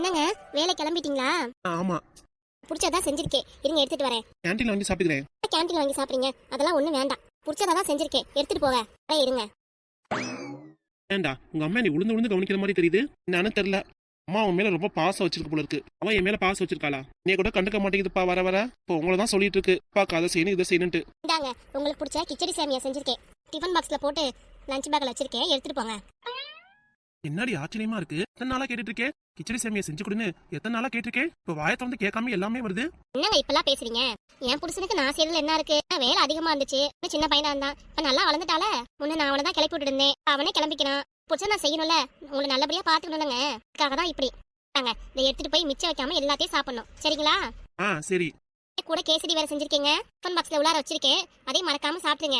என்னங்க? வேலை கிளம்பிட்டீங்களா? ஆமா. பிடிச்சதா செஞ்சிருக்கேன் இருங்க எடுத்துட்டு வரேன். கேன்டீன்ல வாங்கி சாப்பிட்டுக்கிறேன். கேன்டீன் வாங்கி சாப்பிடுங்க அதெல்லாம் ஒண்ணும் வேண்டாம். பிடிச்சதா தான் செஞ்சிருக்கேன். எடுத்துட்டு போக இருங்க. ஏண்டா உங்க அம்மா நீ உளுந்து உளுந்து கவனிக்கிற மாதிரி தெரியுது? என்னன்னு தெரியல. அம்மா அவன் மேல ரொம்ப பாசம் வச்சிருக்க போல இருக்கு. அவன் என் மேல பாசம் வச்சிருக்காளா? நீ கூட கண்டுக்க மாட்டேங்குதுப்பா வர வர. இப்போ உங்களை தான் சொல்லிட்டு இருக்கு. பாக்க அதை செய்யணும் இதை செய்யணும்ட்டு இந்தாங்க உங்களுக்கு பிடிச்ச கிச்சடி சேமியா செஞ்சிருக்கேன். டிஃபன் பாக்ஸ்ல போட்டு லஞ்ச் பேக்ல வச்சிருக்கேன். எடுத்துட்டு போங்க. என்னடி ஆச்சரியமா இருக்கு? எத்தனை நாளா கேட்டுட்டு இருக்கேன் கிச்சடி சேமியா செஞ்சு கொடுன்னு எத்தனை நாளா கேட்டிருக்கேன் இப்போ வாயை திறந்து கேட்காம எல்லாமே வருது. என்னங்க இப்பெல்லாம் பேசுறீங்க? என் புருஷனுக்கு நான் செய்யறதுல என்ன இருக்கு? வேலை அதிகமா இருந்துச்சு. சின்ன பையனா இருந்தான். இப்ப நல்லா வளர்ந்துட்டால முன்ன நான் அவனை தான் கிளப்பி விட்டு இருந்தேன். அவனே கிளம்பிக்கிறான். புடிச்சா நான் செய்யணும்ல. உங்களை நல்லபடியா பாத்துக்கணும்லங்க அதுக்காக தான் இப்படி. நாங்க இதை எடுத்துட்டு போய் மிச்சம் வைக்காம எல்லாத்தையும் சாப்பிடணும். சரிங்களா? ஆ சரி. கூட கேசரி வேற செஞ்சிருக்கீங்க. டிஃபன் பாக்ஸ்ல உள்ளார வச்சிருக்கேன். அதையும் மறக்காம சாப்பிடுங்க.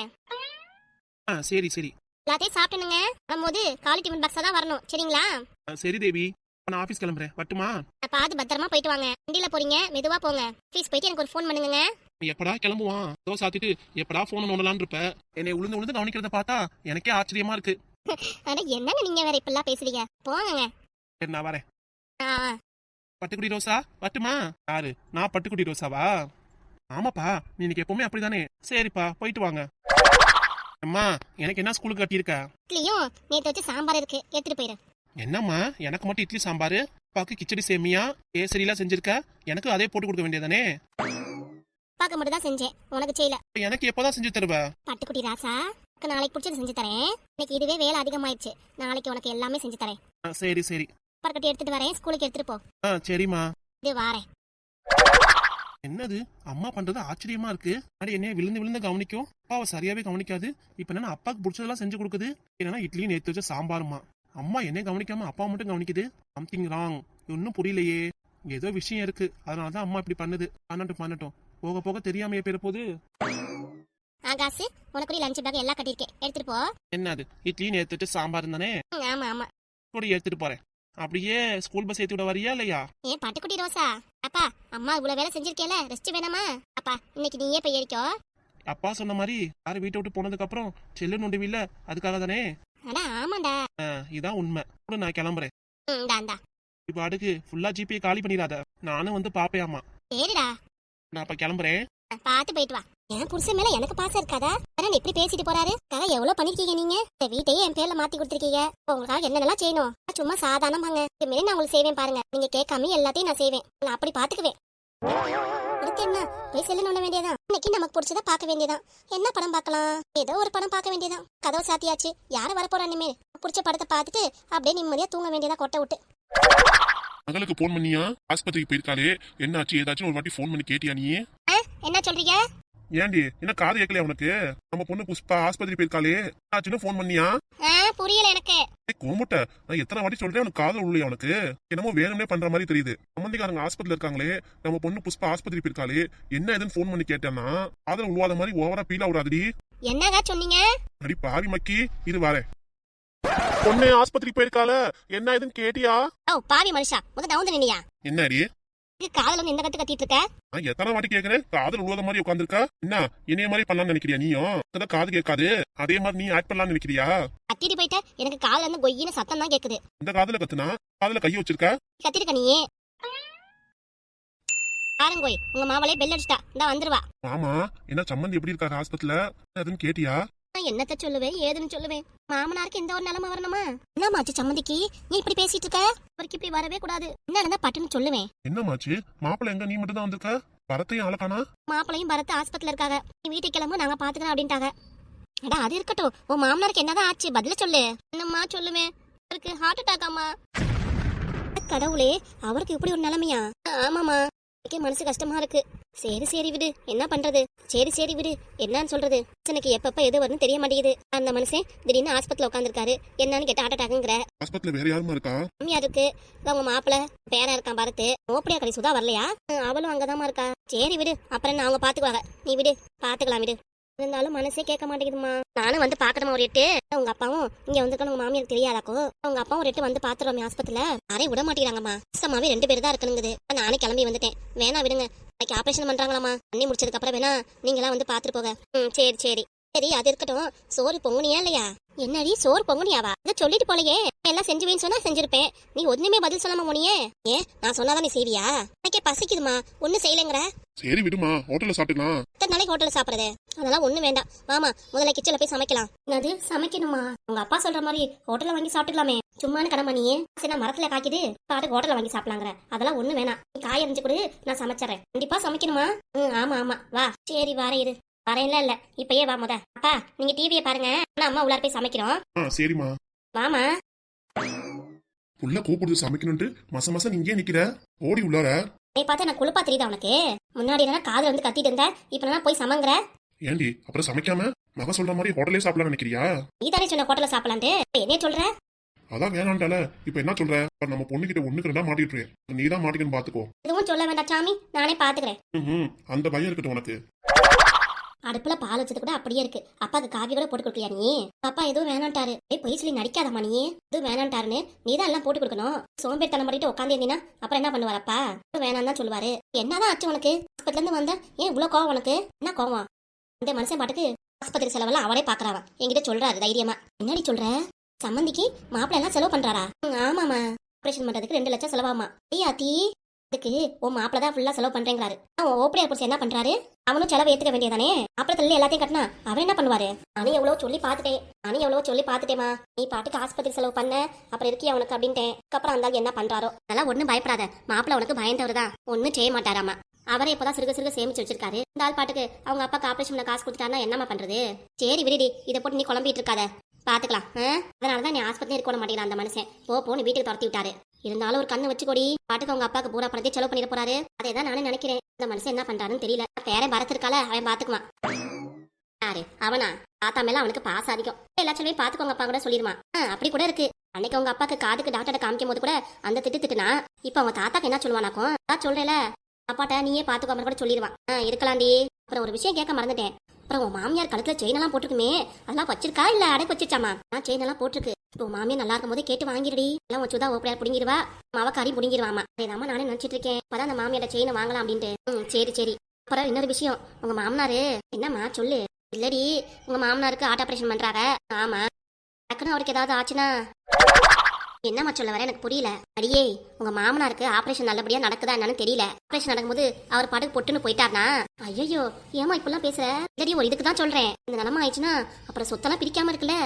ஆ சரி சரி. எல்லாத்தையும் சாப்பிட்டுனுங்க. வரும்போது காலி டிஃபன் பாக்ஸா தான் வரணும். சரிங்களா? சரி தேவி. நான் ஆபீஸ் கிளம்புறேன். வட்டுமா நான் பார்த்து பத்திரமா போயிட்டு வாங்க. வண்டியில போறீங்க. மெதுவா போங்க. ஆஃபீஸ் போயிட்டு எனக்கு ஒரு ஃபோன் பண்ணுங்க எப்படா கிளம்புவான்? தோ சாத்திட்டு எப்படா போன் நோண்டலான்னு இருப்ப? என்னை உளுந்து உளுந்து கவனிக்கிறத பார்த்தா எனக்கே ஆச்சரியமா இருக்கு. அட என்னங்க நீங்க வேற இப்பெல்லாம் பேசுறீங்க? போங்க சரி நான் வரேன். பட்டுக்குடி ரோசா? வட்டுமா யாரு? நான் பட்டுக்குடி ரோசாவா? ஆமாப்பா நீ இன்னைக்கு எப்பவுமே அப்படிதானே. சரிப்பா போயிட்டு வாங்க. அம்மா எனக்கு என்ன ஸ்கூலுக்கு கட்டியிருக்க? இட்லியும் நேத்து வச்சு சாம்பார் இருக்கு. எடுத்துட்டு போயிரு. என்னம்மா எனக்கு மட்டும் இட்லி சாம்பார் அப்பாவுக்கு கிச்சடி சேமியா கேசரிலாம் செஞ்சிருக்க? எனக்கு அதே போட்டு கொடுக்க வேண்டியதானே பார்க்க மட்டும் தான் செஞ்சேன். உனக்கு செய்யல. எனக்கு எப்போதான் செஞ்சு தருவ? பட்டுக்குட்டி ராசா உனக்கு நாளைக்கு பிடிச்சது செஞ்சு தரேன். இன்னைக்கு இதுவே வேலை அதிகமாயிடுச்சு. நாளைக்கு உனக்கு எல்லாமே செஞ்சு தரேன். சரி சரி. சாம்பார் கட்டி எடுத்துட்டு வரேன். ஸ்கூலுக்கு எடுத்துட்டு போ. ஆ சரிம்மா. இது வாரேன். என்னது? அம்மா பண்றது ஆச்சரியமா இருக்கு. அடி என்னைய விழுந்து விழுந்து கவனிக்கும். அப்பாவை சரியாவே கவனிக்காது. இப்ப என்ன அப்பாவுக்கு பிடிச்சதெல்லாம் செஞ்சு கொடுக்குது. என்னன்னா இட்லியும் நேத்து வச்ச சாம்பாருமா அம்மா என்னைய கவனிக்காம அப்பா மட்டும் கவனிக்குது. சம்திங் ராங் ஒன்னும் புரியலையே. ஏதோ விஷயம் இருக்கு. அதனாலதான் அம்மா இப்படி பண்ணுது. பண்ணட்டும் பண்ணட்டும். போக போக தெரியாமையே பேர போகுது. ஆகாசு உனக்கு லஞ்ச் பேக் எல்லாம் கட்டியிருக்கேன். எடுத்துட்டு போ. என்னது? இட்லி நேத்து வச்ச சாம்பார் தானே ஆமா ஆமா. கூட எடுத்துட்டு போறேன். அப்படியே ஸ்கூல் பஸ் ஏத்தி விட வரியா இல்லையா? ஏன் பட்டுக்குட்டி ரோசா. அப்பா அம்மா இவ்வளவு வேலை செஞ்சிருக்கேல ரெஸ்ட் வேணாமா? அப்பா இன்னைக்கு நீயே போய் ஏறிக்கோ. அப்பா சொன்ன மாதிரி யாரும் வீட்டை விட்டு போனதுக்கு அப்புறம் செல்லு நொண்டுவில்ல அதுக்காக தானே? அட ஆமாண்டா. ஆ, இதான் உண்மை. கூட நான் கிளம்புறேன். ம் இப்ப அடுக்கு ஃபுல்லா ஜிபே காலி பண்ணிடாத. நானும் வந்து பாப்பேயாமா சரிடா. நான் அப்ப கிளம்புறேன். பாத்து போயிட்டு வா. என் புருஷன் மேல எனக்கு பாசம் இருக்காதா? அதான் இப்படி பேசிட்டு போறாரு? கதை எவ்வளவு பண்ணிருக்கீங்க நீங்க? இந்த வீட்டையே என் பேர்ல மாத்தி கொடுத்துருக்கீங்க. உங்களுக்காக என்னென்னலாம் செய்யணும்? சும்மா சாதாரணமாங்க. இதுமாரி நான் உங்களுக்கு செய்வேன் பாருங்க. நீங்க கேட்காம எல்லாத்தையும் நான் செய்வேன். நான் அப்படி பாத்துக்குவேன். இதுக்கு என்ன? போய் செல்லு நோண்ட வேண்டியதான் இன்னைக்கு நமக்கு பிடிச்சத பார்க்க வேண்டியதான் என்ன படம் பார்க்கலாம்? ஏதோ ஒரு படம் பார்க்க வேண்டியதான் கதவு சாத்தியாச்சு. யாரு வரப்போறா இனிமேல் பிடிச்ச படத்தை பார்த்துட்டு அப்படியே நிம்மதியா தூங்க வேண்டியதா கொட்டை விட்டு. மகளுக்கு போன் பண்ணியா? ஆஸ்பத்திரிக்கு போயிருக்காளே. என்னாச்சு? ஏதாச்சும் ஒரு வாட்டி ஃபோன் பண்ணி கேட்டியா நீ? என்ன சொல்றீங்க? ஏண்டி? என்ன காது கேட்கலையா உனக்கு? நம்ம பொண்ணு புஷ்பா ஆஸ்பத்திரி போயிருக்காளே. ஆச்சுன்னு ஃபோன் பண்ணியா? புரியல எனக்கு. கோமுட்ட நான் எத்தனை வாட்டி சொல்றேன் உனக்கு காதல் உள்ளே உனக்கு? என்னமோ வேணும்னே பண்ற மாதிரி தெரியுது. சம்பந்திக்காரங்க ஆஸ்பத்திரியில இருக்காங்களே நம்ம பொண்ணு புஷ்பா ஆஸ்பத்திரி போயிருக்காளே என்ன ஏதுன்னு ஃபோன் பண்ணி கேட்டேன்னா காதல் உழுவாத மாதிரி ஓவரா ஃபீல் ஆகுறாதுடி என்னங்க சொன்னீங்க? அடி பாவி மக்கி இது வரேன் பொண்ணு ஆஸ்பத்திரி போயிருக்காள என்ன ஏதுன்னு கேட்டியா? ஓ பாவி மனுஷா முத நினியா என்னடி? காதல எந்த கத்து கத்திட்டு இருக்க? எத்தனை வாட்டி கேக்குறேன் காதல் உழுவாத மாதிரி உட்காந்துருக்கா என்ன இணைய மாதிரி பண்ணலாம்னு நினைக்கிறியா நீயும்? அதான் காது கேட்காது. அதே மாதிரி நீ ஆக்ட் பண்ணலாம்னு நினைக்கிறியா? கத்திட்டு போயிட்ட எனக்கு காதுல இருந்து சத்தம் தான் கேக்குது. இந்த காதுல கத்துனா காதுல கைய வச்சிருக்க? கத்திருக்க நீ பாருங்கோய் உங்க மாவளே பெல் அடிச்சிட்டா. இந்த வந்துருவா. ஆமா என்ன சம்மந்தி எப்படி இருக்காரு ஆஸ்பத்திரியில? அதுன்னு கேட்டியா? என்னத்த சொல்லுவேன் ஏதுன்னு சொல்லுவேன். மாமனாருக்கு இந்த ஒரு நிலைமை வரணுமா? என்னமாச்சு சம்மந்திக்கு? நீ இப்படி பேசிட்டு இருக்க? அவருக்கு இப்படி வரவே கூடாது. என்ன நடந்தா பட்டுன்னு சொல்லுவேன். என்னமாச்சு மாப்பிள்ளை எங்க? நீ மட்டும் தான் வந்திருக்க? பரத்தையும் அழகானா மாப்பிளையும் பரத்து ஆஸ்பத்திரியில இருக்காங்க. நீ வீட்டுக்கு கிளம்பு நாங்க பாத்துக்கிறோம் அப்படின்ட்டாங்க. அடா அது இருக்கட்டும். உன் மாமனாருக்கு என்னதான் ஆச்சு? பதில சொல்லு. என்னம்மா சொல்லுவேன்? அவருக்கு ஹார்ட் அட்டாக் ஆமா கடவுளே அவருக்கு இப்படி ஒரு நிலைமையா? ஆமாமா எனக்கே மனசு கஷ்டமா இருக்கு. சரி சரி விடு. என்ன பண்றது? சரி சரி விடு. என்னன்னு சொல்றது? எனக்கு எப்பப்ப எது வரும்னு தெரிய மாட்டேங்குது. அந்த மனுஷன் திடீர்னு ஆஸ்பத்திரியில உட்காந்துருக்காரு என்னன்னு கேட்ட ஹார்ட் அட்டாக்குங்கிற ஆஸ்பத்திரியில வேற யாருமா இருக்கா? மாமியா இருக்கு உங்க மாப்பிள்ள பேரா இருக்கான் பரத்து. ஓப்படியா கடை சுதா வரலையா? அவளும் அங்கதாம்மா இருக்கா. சரி விடு. அப்புறம் என்ன அவங்க பாத்துக்குவாங்க. நீ விடு. பாத்துக்கலாம் விடு. இருந்தாலும் மனசே கேட்க மாட்டேங்குதுமா நானும் வந்து பாக்கணுமா ஒரு எட்டு? உங்க அப்பாவும் இங்க வந்துக்கணும் உங்க மாமியாருக்கு தெரியாதாக்கோ? உங்க அப்பாவும் ஒரு எட்டு வந்து பாத்துறோமே ஆஸ்பத்திரியில. யாரையும் விட மாட்டேங்கிறாங்கம்மா. கஷ்டமாவே ரெண்டு பேர் தான் இருக்கணுங்குது. நானே கிளம்பி வந்துட்டேன். வேணா விடுங்க. இன்னைக்கு ஆபரேஷன் பண்றாங்களாமா பண்ணி முடிச்சதுக்கு அப்புறம் வேணா நீங்களாம் வந்து பாத்துட்டு போக ம் சரி சரி. சரி அது இருக்கட்டும். சோறு பொங்குனியா இல்லையா? என்னடி சோறு பொங்குனியாவா? அதை சொல்லிட்டு போலையே. எல்லாம் செஞ்சுவேன்னு சொன்னா செஞ்சிருப்பேன். நீ ஒண்ணுமே பதில் சொல்லாம போனியே. ஏன்? நான் சொன்னாதான் நீ செய்வியா? எனக்கே பசிக்குதுமா ஒன்னும் செய்யலைங்கிற. சரி விடுமா ஹோட்டல்ல சாப்பிட்டுக்கலாம். எத்தனை நாளைக்கு ஹோட்டல்ல சாப்பிடுறது? அதெல்லாம் ஒண்ணும் வேண்டாம். வாமா முதல்ல கிச்சன்ல போய் சமைக்கலாம். என்னது சமைக்கணுமா? உங்க அப்பா சொல்ற மாதிரி ஹோட்டல்ல வாங்கி சாப்பிட்டுக்கலாமே. சும்மானு கடமை நீ சரி நான் மரத்துல காய்க்குது. பாட்டுக்கு ஹோட்டல்ல வாங்கி சாப்பிடலாங்கிற. அதெல்லாம் ஒண்ணும் வேணாம். நீ காய் அரிஞ்சு கொடு நான் சமைச்சறேன் கண்டிப்பா சமைக்கணுமா? ம் ஆமா ஆமா. வா. சரி வரேன் இரு. வரேன்ல இல்ல. இப்பயே வா முத. அப்பா நீங்க டிவியை பாருங்க. நான் அம்மா உள்ளார போய் சமைக்கிறோம். ஆ சரிம்மா. வாமா. உள்ள கூப்பிடுது சமைக்கணும்ட்டு மச மசம் இங்கே நிக்கிற. ஓடி உள்ளார. நீ பார்த்தா நான் குளிப்பா தெரியுதா உனக்கு? முன்னாடி என்ன காதுல வந்து கத்திட்டு இருந்த இப்ப நான் போய் சமங்கிற? ஏண்டி அப்புறம் சமைக்காம மக சொல்ற மாதிரி ஹோட்டலே சாப்பிடலாம் நினைக்கிறியா? நீ தானே சொன்ன ஹோட்டல்ல சாப்பிடலான்ட்டு. என்ன சொல்ற? அதான் வேணான்டால இப்ப என்ன சொல்ற? நம்ம பொண்ணுகிட்ட ஒண்ணுக்கு ரெண்டா மாட்டிட்டு நீ தான் மாட்டிக்கன்னு பாத்துக்கோ. எதுவும் சொல்ல வேண்டாம் சாமி. நானே பாத்துக்கிறேன். அந்த பயம் இருக்கட்டும் உனக்கு. அடுப்புல பால் வச்சது கூட அப்படியே இருக்கு. அப்பாக்கு காஃபி கூட போட்டு கொடுக்கலையா நீ? அப்பா எதுவும் வேணான்ட்டாரு. ஏய் பொய் சொல்லி நடிக்காதம்மா நீ. எதுவும் வேணான்ட்டாருன்னு நீ தான் எல்லாம் போட்டு கொடுக்கணும். சோம்பேறித்தனம் பண்ணிட்டு உட்காந்து இருந்தீங்கன்னா அப்புறம் என்ன பண்ணுவார் அப்பா? வேணாம் தான் சொல்லுவாரு. என்னதான் ஆச்சு உனக்கு? ஹாஸ்பிட்டலேருந்து வந்த? ஏன் இவ்வளவு கோவம் உனக்கு? என்ன கோவம்? இந்த மனுஷன் பாட்டுக்கு ஆஸ்பத்திரி செலவெல்லாம் அவரே பாக்குறாவா என்கிட்ட சொல்றாரு தைரியமா. என்னடி சொல்ற? சம்மந்திக்கு மாப்பிள்ளை எல்லாம் செலவு பண்றாரா? ஆமாமா ஆபரேஷன் பண்றதுக்கு ரெண்டு லட்சம் செலவாமா ஏய் ஆத்தி. இதுக்கு உன் மாப்பிள தான் ஃபுல்லா செலவு பண்றேங்கிறாரு. அவன் ஓப்படியா அப்படி என்ன பண்றாரு? அவனும் செலவு ஏத்துக்க வேண்டியதானே? அப்புறம் தள்ளி எல்லாத்தையும் கட்டினா அவன் என்ன பண்ணுவாரு? நானும் எவ்வளவு சொல்லி பார்த்துட்டேன். நானும் எவ்வளவு சொல்லி பாத்துட்டேமா நீ பாட்டுக்கு ஆஸ்பத்திரி செலவு பண்ண அப்புறம் இருக்கி அவனுக்கு அப்படின்ட்டேன். அப்புறம் அந்த என்ன பண்றாரோ? அதெல்லாம் ஒண்ணும் பயப்படாத. மாப்பிள உனக்கு பயந்தவர் தான் ஒன்னும் செய்ய மாட்டாராமா. அவரே இப்பதான் சிறுக சிறுக சேமிச்சு வச்சிருக்காரு. இந்த ஆள் பாட்டுக்கு அவங்க அப்பாக்கு ஆபரேஷன் காசு கொடுத்துட்டாருன்னா என்னமா பண்றது? சரி விடுடி இதை போட்டு நீ குழம்பிட்டு இருக்காத. பாத்துக்கலாம் அதனாலதான் நீ ஆஸ்பத்திரி இருக்க மாட்டேங்கிற மாட்டேங்கிறான் அந்த மனுஷன். போ போன்னு வீட்டுக்கு துரத்தி விட்டாரு. இருந்தாலும் ஒரு கண்ணு வச்சு கொடி பாட்டுக்கு அவங்க அப்பாக்கு பூரா பணத்தை செலவு பண்ணிட போறாரு. அதே தான் நானும் நினைக்கிறேன். இந்த மனுஷன் என்ன பண்றாருன்னு தெரியல. பேரன் பரத் இருக்கால அவன் பாத்துக்குவான். யாரு? அவனா? தாத்தா மேல அவனுக்கு பாஸ் அதிகம். எல்லா பாத்துக்கோங்க அப்பா கூட சொல்லிருமா அப்படி கூட இருக்கு. அன்னைக்கு அவங்க அப்பாக்கு காதுக்கு டாக்டர் காமிக்கும் போது கூட அந்த திட்டு திட்டுனா இப்ப அவங்க தாத்தாக்கு என்ன சொல்லுவானாக்கும் நான் சொல்றேல. அப்பாட்ட நீயே பாத்துக்கோ கூட சொல்லிடுவான். இருக்கலாம்டி. அப்புறம் ஒரு விஷயம் கேட்க மறந்துட்டேன். அப்புறம் உன் மாமியார் கழுத்துல செயினெல்லாம் எல்லாம் அதெல்லாம் வச்சிருக்கா இல்ல அடைப்பு வச்சிருச்சாமா? நான் செயின் எல்லாம் போட்டிருக்கு. இப்போ உன் மாமியார் நல்லா இருக்கும் போதே கேட்டு வாங்கிடுடி எல்லாம் வச்சுதா ஓப்படியா புடிங்கிடுவா மவக்காரி புடிங்கிடுவாமா அதேதாம்மா நானே நினைச்சிட்டு இருக்கேன் அப்பதான் அந்த மாமியார செயினை வாங்கலாம் அப்படின்ட்டு. ம் சரி சரி. அப்புறம் இன்னொரு விஷயம். உங்க மாமனாரு என்னம்மா சொல்லு. இல்லடி உங்க மாமனாருக்கு ஆட் ஆபரேஷன் பண்றாங்க. ஆமா. டக்குன்னு அவருக்கு ஏதாவது ஆச்சுன்னா? என்னம்மா சொல்ல வர? எனக்கு புரியல. அடியே உங்க மாமனாருக்கு ஆபரேஷன் நல்லபடியா நடக்குதா என்னன்னு தெரியல. ஆபரேஷன் நடக்கும்போது அவர் பாட்டுக்கு பொட்டுன்னு போயிட்டார்னா ஐயோ ஏமா இப்பெல்லாம் பேசுற? சரி ஒரு இதுக்கு தான் சொல்றேன். இந்த நிலமா ஆயிடுச்சுன்னா அப்புறம் சொத்தெல்லாம் பிரிக்காம இருக்குல்ல?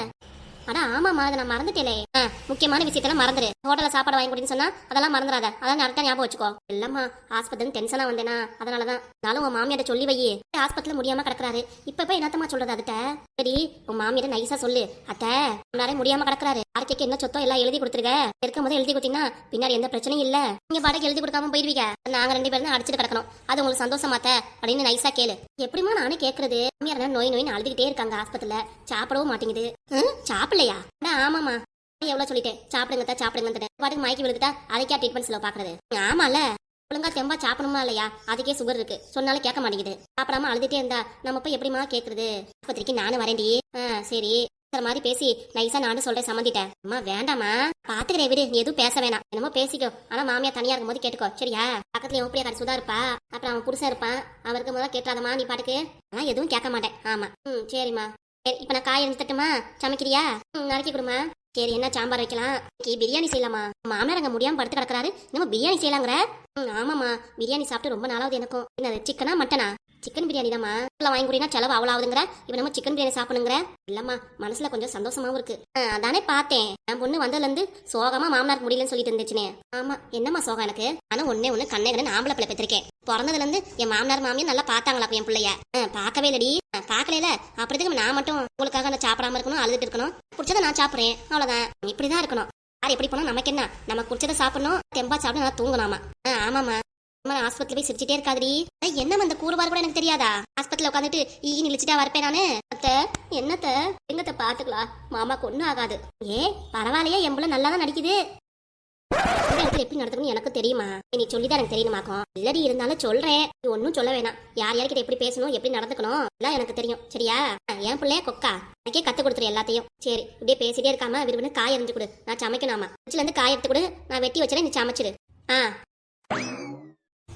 அட ஆமாம்மா அதை நான் மறந்துட்டேனே. ஆ, முக்கியமான விஷயத்தெல்லாம் மறந்துரு. ஹோட்டல சாப்பாடு வாங்கி கொடுன்னு சொன்னா அதெல்லாம் மறந்துடாத அதான் கரெக்டா ஞாபகம் வச்சுக்கோ. இல்லம்மா ஆஸ்பத்திரி டென்ஷனா வந்தேனா அதனாலதான். நானும் உன் மாமியார சொல்லி வை ஆஸ்பத்திரியில முடியாம கிடக்குறாரு. இப்ப போய் என்னத்தம்மா சொல்றது அதுட்ட சரி உன் மாமியார நைசா சொல்லு. அத்தை முன்னாடி முடியாம கிடக்குறாரு. ஆர்கேக்கு என்ன சொத்தோ எல்லாம் எழுதி கொடுத்துருக்க. இருக்கும் போது எழுதி கொடுத்தீங்கன்னா பின்னாடி எந்த பிரச்சனையும் இல்ல. நீங்க பாட்டுக்கு எழுதி கொடுக்காம போயிருவீங்க. நாங்க ரெண்டு பேரும் தான் அடிச்சுட்டு கிடக்கணும். அது உங்களுக்கு சந்தோஷமாத்த அப்படின்னு நைஸா கேளு. எப்படிமா நானே கேக்குறது? மாமியார் நோய் நோயின்னு அழுதுகிட்டே இருக்காங்க ஆஸ்பத்திரியில. சாப்பிடவும் மாட்டேங்குது. சாப்பிட சாப்பிடலையா? அட, ஆமாமா எவ்வளவு சொல்லிட்டேன்? சாப்பிடுங்க தான் சாப்பிடுங்க பாட்டுக்கு மயக்கி விழுந்துட்டா அதுக்கே ட்ரீட்மெண்ட் செலவு பாக்குறது ஆமால ஒழுங்கா தெம்பா சாப்பிடணுமா இல்லையா? அதுக்கே சுகர் இருக்கு. சொன்னாலும் கேட்க மாட்டேங்குது. சாப்பிடாம அழுதுட்டே இருந்தா நம்ம போய் எப்படிமா கேக்குறது? ஆஸ்பத்திரிக்கு நானும் வரேன்டி. ஆ சரி. மாதிரி பேசி நைஸா நானும் சொல்றேன் சம்மந்திட்டேன் அம்மா வேண்டாமா பாத்துக்கிறேன் விடு. நீ எதுவும் பேச வேணாம். என்னமோ பேசிக்கோ. ஆனா மாமியா தனியா இருக்கும்போது கேட்டுக்கோ. சரியா? பக்கத்துல என் ஊப்பிரியா சுதா இருப்பா. அப்புறம் அவன் புருஷன் இருப்பான். அவருக்கு முதல்ல கேட்டாதம்மா நீ பாட்டுக்கு. நான் எதுவும் கேட்க மாட்டேன். ஆமா. ம் சரிம்மா. சரி இப்போ நான் காய் எடுத்துட்டுமா சமைக்கிறியா? நறுக்கி கொடுமா. சரி என்ன சாம்பார் வைக்கலாம்? பிரியாணி செய்யலாமா? மாமனார் அங்கே முடியாமல் படுத்து கிடக்குறாரு. நம்ம பிரியாணி செய்யலாங்கிற? ஆமாம்மா. பிரியாணி சாப்பிட்டு ரொம்ப நாளாவது எனக்கும். என்னது சிக்கனா மட்டனா சிக்கன் பிரியாணி தான்மா இல்லை வாங்கி கூடினா செலவு அவ்வளோ ஆகுதுங்கிற இவன் நம்ம சிக்கன் பிரியாணி சாப்பிடுங்கிற இல்லம்மா மனசுல கொஞ்சம் சந்தோஷமாவும் இருக்கு. அதானே பார்த்தேன். என் பொண்ணு வந்ததுலேருந்து சோகமா மாமனாருக்கு முடியலன்னு சொல்லிட்டு இருந்துச்சுனே. ஆமா என்னம்மா சோகம் எனக்கு? ஆனா ஒன்னே ஒன்று கண்ணே கண்ணு ஆம்பளை பிள்ளை பெற்றிருக்கேன். பிறந்ததுலேருந்து என் மாமனார் மாமியும் நல்லா பார்த்தாங்களா என் பிள்ளைய. பார்க்கவே இல்லடி. பார்க்கல அப்படிதுக்கு நான் மட்டும் உங்களுக்காக நான் சாப்பிடாம இருக்கணும் அழுதுட்டு இருக்கணும். பிடிச்சதை நான் சாப்பிட்றேன். அவ்வளோதான் இப்படி இப்படிதான் இருக்கணும். யார் எப்படி போனா நமக்கு என்ன? நம்ம குடிச்சதை சாப்பிடணும் தெம்பா சாப்பிட்டு நல்லா தூங்கலாமா ஆ, ஆமாம்மா. அம்மா ஆஸ்பத்திரி போய் சிரிச்சிட்டே இருக்காதடி. என்ன அந்த கூறுவார் கூட எனக்கு தெரியாதா? ஆஸ்பத்திரியில உட்காந்துட்டு ஈ நிலிச்சிட்டா வரப்பேன் நானு? அத்த என்னத்த? எங்கத்த பாத்துக்கலாம் மாமாக்கு ஒண்ணும் ஆகாது. ஏ பரவாயில்லையே என் நல்லா தான் நடிக்குது. இந்த எப்படி நடத்துக்கணும் எனக்கு தெரியுமா? நீ சொல்லிதான் எனக்கு தெரியணுமாக்கும். இல்லடி இருந்தாலும் சொல்றேன். நீ ஒன்னும் சொல்ல வேணாம். யார் யார்கிட்ட எப்படி பேசணும் எப்படி நடந்துக்கணும் எல்லாம் எனக்கு தெரியும். சரியா? என் பிள்ளைய கொக்கா. எனக்கே கத்து கொடுத்துரு எல்லாத்தையும். சரி இப்படியே பேசிட்டே இருக்காம விரும்புன்னு காய் எறிஞ்சு கொடு. நான் சமைக்கணாமா ஃப்ரிட்ஜ்ல இருந்து காய் எடுத்து கொடு. நான் வெட்டி வச்சுறேன் நீ சமைச்சிரு. ஆ.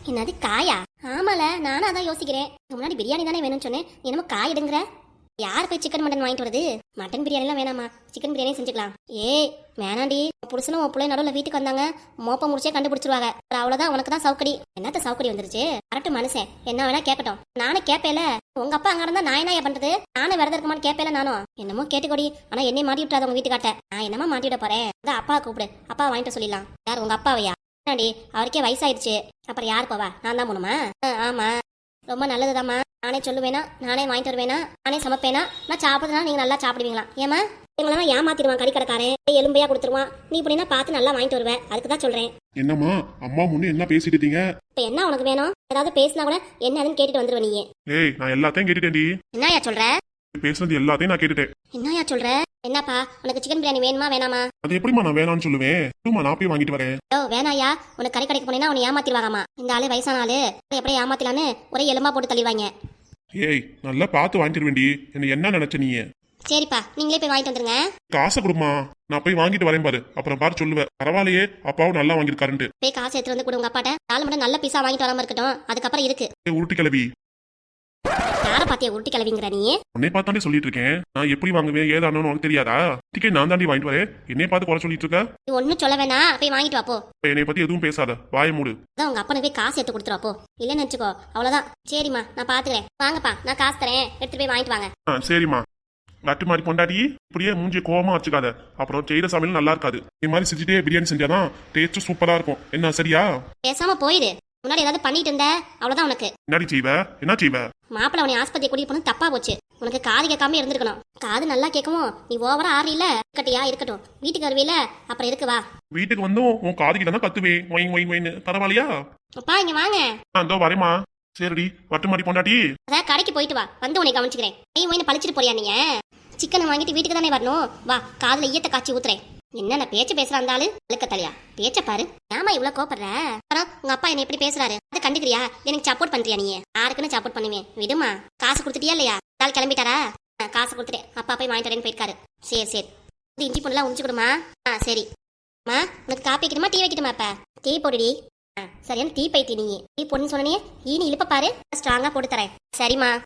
என்னது காயா? ஆமால நானும் அதான் யோசிக்கிறேன். முன்னாடி பிரியாணி தானே வேணும்னு சொன்னேன். என்னமோ காய் எடுங்கிற? யார் போய் சிக்கன் மட்டன் வாங்கிட்டு வருது மட்டன் பிரியாணிலாம் வேணாமா சிக்கன் பிரியாணி செஞ்சுக்கலாம். ஏய் வேணாண்டி. புருஷனும் உன் பிள்ளை நடுவில் வீட்டுக்கு வந்தாங்க. மோப்ப முடிச்சே கண்டுபிடிச்சிருவாங்க. அப்புறம் அவ்வளவுதான் உனக்கு தான் சவுக்கடி. என்னத்த சவுக்கடி வந்துருச்சு? கரெக்ட் மனுஷன். என்ன வேணா கேட்கட்டும் நானும் கேட்பேல உங்க அப்பா அங்க இருந்தா நான் என்ன பண்றது? நானும் விரதம் இருக்குமான்னு கேட்பேல நானும். என்னமோ கேட்டுக்கொடி. ஆனா என்னை மாட்டி விட்டுறாத உங்க வீட்டுக்காட்ட நான் என்னமா மாட்டி விட போறேன்? அதான் அப்பா கூப்பிடு. அப்பா வாங்கிட்டு சொல்லிடலாம். யார் உங்க அப்பாவையா? அவருக்கே வயசாயிருச்சு அப்புறம் யார் போவா? நான் தான் போகணுமா? ஆ, ஆமா. ரொம்ப நல்லதுதாம்மா. நானே சொல்லுவேனா நானே வாங்கிட்டு வருவேனா நானே சமைப்பேனா? நான் சாப்பிடுறதுனா நீங்க நல்லா சாப்பிடுவீங்களா? ஏமா எங்களெல்லாம் ஏமாத்திடுவான் கறி கடைக்காரன் எலும்பையா கொடுத்துருவான். நீ இப்படின்னா பார்த்து நல்லா வாங்கிட்டு வருவேன். அதுக்கு தான் சொல்றேன். என்னம்மா அம்மா முன்னு என்ன பேசிட்டு இருக்கீங்க? இப்ப என்ன உனக்கு வேணும்? ஏதாவது பேசினா கூட என்னதுன்னு கேட்டுட்டு வந்துருவ நீ ஏய் நான் எல்லாத்தையும் கேட்டுட்டேன்டி. என்னயா சொல்ற? பேசுனது எல்லாத்தையும் நான் கேட்டுட்டேன். என்னயா சொல்ற? என்னப்பா உனக்கு சிக்கன் பிரியாணி வேணுமா வேணாமா? அது எப்படிம்மா நான் வேணாம்னு சொல்லுவேன்? சும்மா நான் போய் வாங்கிட்டு வரேன். ஓ வேணாயா உனக்கு கறி கடைக்கு போனீங்கன்னா அவனை ஏமாத்திடுவாங்கம்மா இந்த ஆளு வயசான ஆளு. எப்படி ஏமாத்திலான்னு ஒரே எலும்பா போட்டு தள்ளிவாங்க ஏய் நல்லா பார்த்து வாங்கிட்டு வேண்டி என்ன என்ன நினைச்ச நீ? சரிப்பா நீங்களே போய் வாங்கிட்டு வந்துருங்க. காசை கொடுமா நான் போய் வாங்கிட்டு வரேன் பாரு. அப்புறம் பாரு சொல்லுவேன் பரவாயில்லையே அப்பாவும் நல்லா வாங்கியிருக்காருன்ட்டு. போய் காசு எடுத்து வந்து கொடு உங்க அப்பாட்ட. நாலு மட்டும் நல்ல பீஸா வாங்கிட்டு வராம இருக்கட்டும். அதுக்கப்புறம் இருக்கு. உருட்டி கிளவி. யார பாத்தியா உருட்டி கிளவிங்கிற நீ? உன்னை பார்த்தாண்டி சொல்லிட்டு இருக்கேன் நான் எப்படி வாங்குவேன் ஏதானு உனக்கு தெரியாதா? டிக்கெட் நான் தாண்டி வாங்கிட்டு வரேன். என்னைய பார்த்து குறை சொல்லிட்டு இருக்க? நீ ஒன்னும் சொல்ல வேணாம் போய் வாங்கிட்டு வா போ. இப்ப என்னை பத்தி எதுவும் பேசாத. வாய மூடு. அதான் உங்க அப்பனுக்கு போய் காசு எடுத்து கொடுத்துருவா போ. இல்லைன்னு வச்சுக்கோ அவ்வளவுதான். சரிம்மா நான் பாத்துக்கிறேன். வாங்கப்பா நான் காசு தரேன். எடுத்துட்டு போய் வாங்கிட்டு வாங்க. ஆ சரிம்மா. நட்டு மாதிரி கொண்டாடி இப்படியே மூஞ்சி கோவமா வச்சுக்காத. அப்புறம் செய்யற சமையல் நல்லா இருக்காது. இந்த மாதிரி செஞ்சுட்டே பிரியாணி செஞ்சாதான் டேஸ்ட் சூப்பரா இருக்கும். என்ன சரியா? பேசாம போயிடு முன்னாடி ஏதாவது பண்ணிட்டு இருந்த? அவ்வளவுதான் உனக்கு. என்னடி செய்வ? என்ன செய்வ? மாப்பிள்ள உன்னை ஆஸ்பத்திரி கூட்டிட்டு போனது தப்பா போச்சு. உனக்கு காது கேட்காம இருந்திருக்கணும். காது நல்லா கேட்கவும் நீ ஓவரா ஆறல இருக்கட்டியா? இருக்கட்டும். வீட்டுக்கு வருவீல அப்புறம் இருக்கு வா. வீட்டுக்கு வந்தும் உன் காதுகிட்ட தான் கத்துவேன். ஒயின் ஒயின் ஒயின் பரவாயில்லையா? அப்பா இங்க வாங்க. இதோ வரேம்மா. சரிடி. வட்டு மாதிரி பொண்டாட்டி. அதான் கடைக்கு போயிட்டு வா. வந்து உன்னை கவனிச்சுக்கிறேன். நீ ஒயின்னு பழிச்சிட்டு போறியா நீங்க சிக்கனை வாங்கிட்டு வீட்டுக்கு தானே வரணும். வா காதுல ஈயத்தை காய்ச்சி ஊத்துறேன். என்னென்ன பேச்சு பேசுறா அந்த ஆளு அழுக்க தலையா பேச்ச பாரு. ஏமா இவ்வளவு கோபப்படுற அப்புறம் உங்க அப்பா என்ன எப்படி பேசுறாரு? அதை கண்டுக்கிறியா? எனக்கு சப்போர்ட் பண்றியா நீ யாருக்குன்னு சப்போர்ட் பண்ணுவேன். விடுமா. காசு கொடுத்துட்டியா இல்லையா? நாள் கிளம்பிட்டாரா? ஆ, காசு கொடுத்துட்டேன். அப்பா போய் வாங்கிட்டு வரேன்னு போயிருக்காரு. சரி சரி. இது இஞ்சி பொண்ணுலாம் உரிச்சு கொடுமா? ஆ சரி. அம்மா உனக்கு காப்பி வைக்கணுமா டீ வைக்கணுமா இப்ப? டீ போடுடி. ஆ, சரியான டீ பைத்தி நீ டீ பொண்ணு சொன்னே ஈனி இழுப்ப பாரு. ஸ்ட்ராங்கா போட்டு தரேன். சரிம்மா.